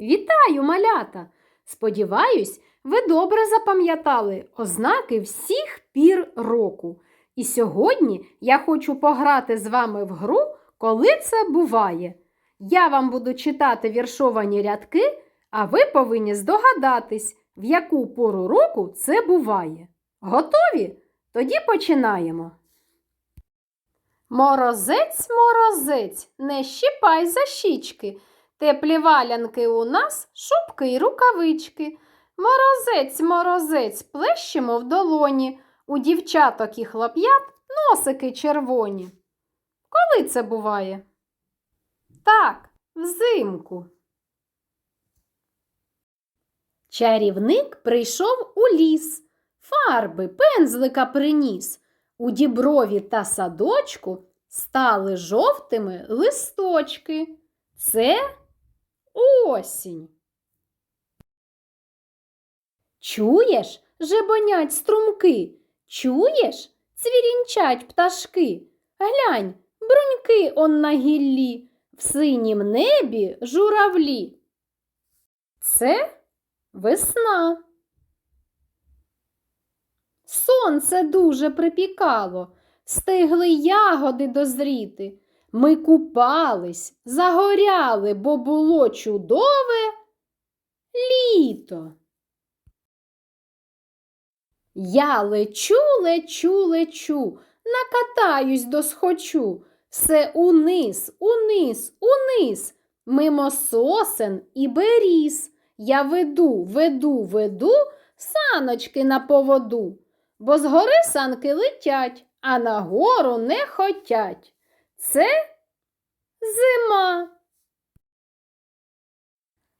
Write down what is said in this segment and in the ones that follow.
Вітаю, малята! Сподіваюсь, ви добре запам'ятали ознаки всіх пір року. І сьогодні я хочу пограти з вами в гру, коли це буває. Я вам буду читати віршовані рядки, а ви повинні здогадатись, в яку пору року це буває. Готові? Тоді починаємо. Морозець, морозець, не щіпай за щічки. Теплі валянки у нас, шубки й рукавички. Морозець, морозець, плещемо в долоні. У дівчаток і хлоп'ят носики червоні. Коли це буває? Так, взимку. Чарівник прийшов у ліс, фарби, пензлика приніс. У діброві та садочку стали жовтими листочки. Це осінь. Чуєш, жебонять струмки, чуєш, цвірінчать пташки. Глянь, бруньки он на гіллі, в синім небі журавлі. Це весна. Сонце дуже припікало, стигли ягоди дозріти. Ми купались, загоряли, бо було чудове літо. Я лечу, лечу, лечу, накатаюсь досхочу. Все униз, униз, униз, мимо сосен і беріз. Я веду, веду, веду саночки на поводу, бо з гори санки летять, а на гору не хотять. Це зима.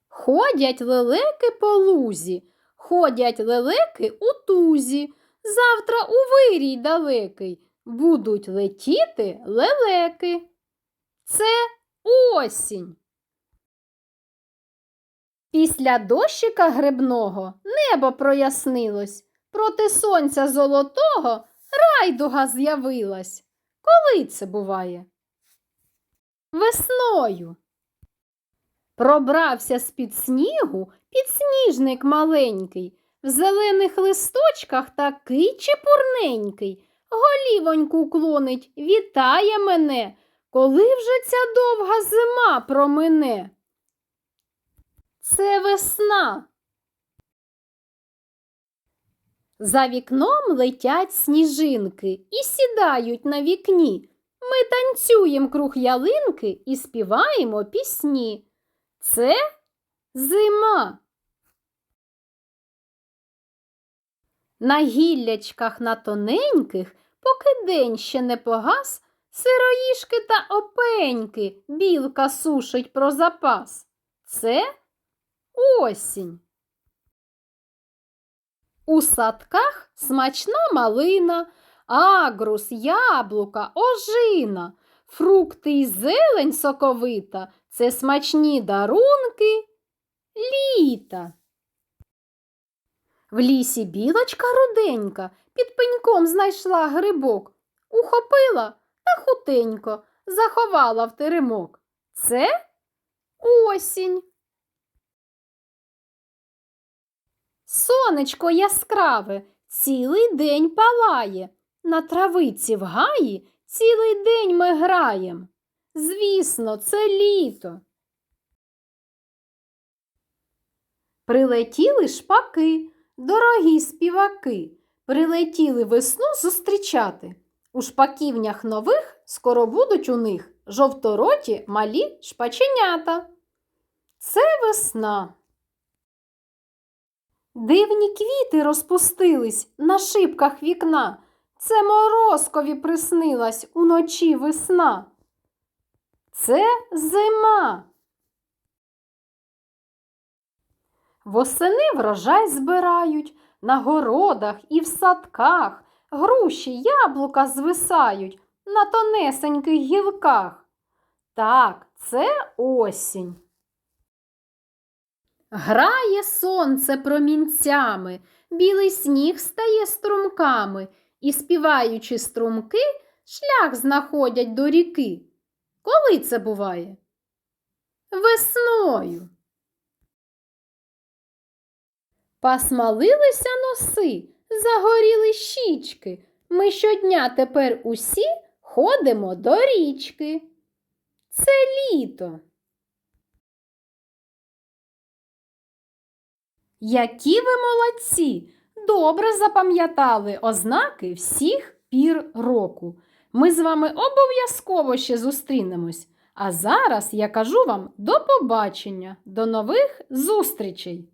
Ходять лелеки по лузі, ходять лелеки у тузі. Завтра у вирій далекий будуть летіти лелеки. Це осінь. Після дощика грибного небо прояснилось, проти сонця золотого райдуга з'явилась. Коли це буває? Весною. Пробрався з-під снігу підсніжник маленький, в зелених листочках такий чепурненький, голівоньку клонить, вітає мене, коли вже ця довга зима промине. Це весна. За вікном летять сніжинки і сідають на вікні. Ми танцюємо круг ялинки і співаємо пісні. Це зима. На гіллячках на тоненьких, поки день ще не погас, сироїшки та опеньки білка сушить про запас. Це осінь. У садках смачна малина, агрус, яблука, ожина, фрукти й зелень соковита це смачні дарунки літа. В лісі білочка руденька під пеньком знайшла грибок, ухопила та хутенько заховала в теремок. Це осінь. Сонечко яскраве цілий день палає. На травиці в гаї цілий день ми граєм. Звісно, це літо. Прилетіли шпаки, дорогі співаки, прилетіли весну зустрічати. У шпаківнях нових скоро будуть у них жовтороті малі шпаченята. Це весна. Дивні квіти розпустились на шибках вікна. Це морозкові приснилась уночі весна. Це зима. Восени врожай збирають на городах і в садках. Груші, яблука звисають на тонесеньких гілках. Так, це осінь. Грає сонце промінцями, білий сніг стає струмками, і, співаючи струмки, шлях знаходять до ріки. Коли це буває? Весною. Посмалилися носи, загоріли щічки. Ми щодня тепер усі ходимо до річки. Це літо. Які ви молодці! Добре запам'ятали ознаки всіх пір року. Ми з вами обов'язково ще зустрінемось. А зараз я кажу вам до побачення, до нових зустрічей!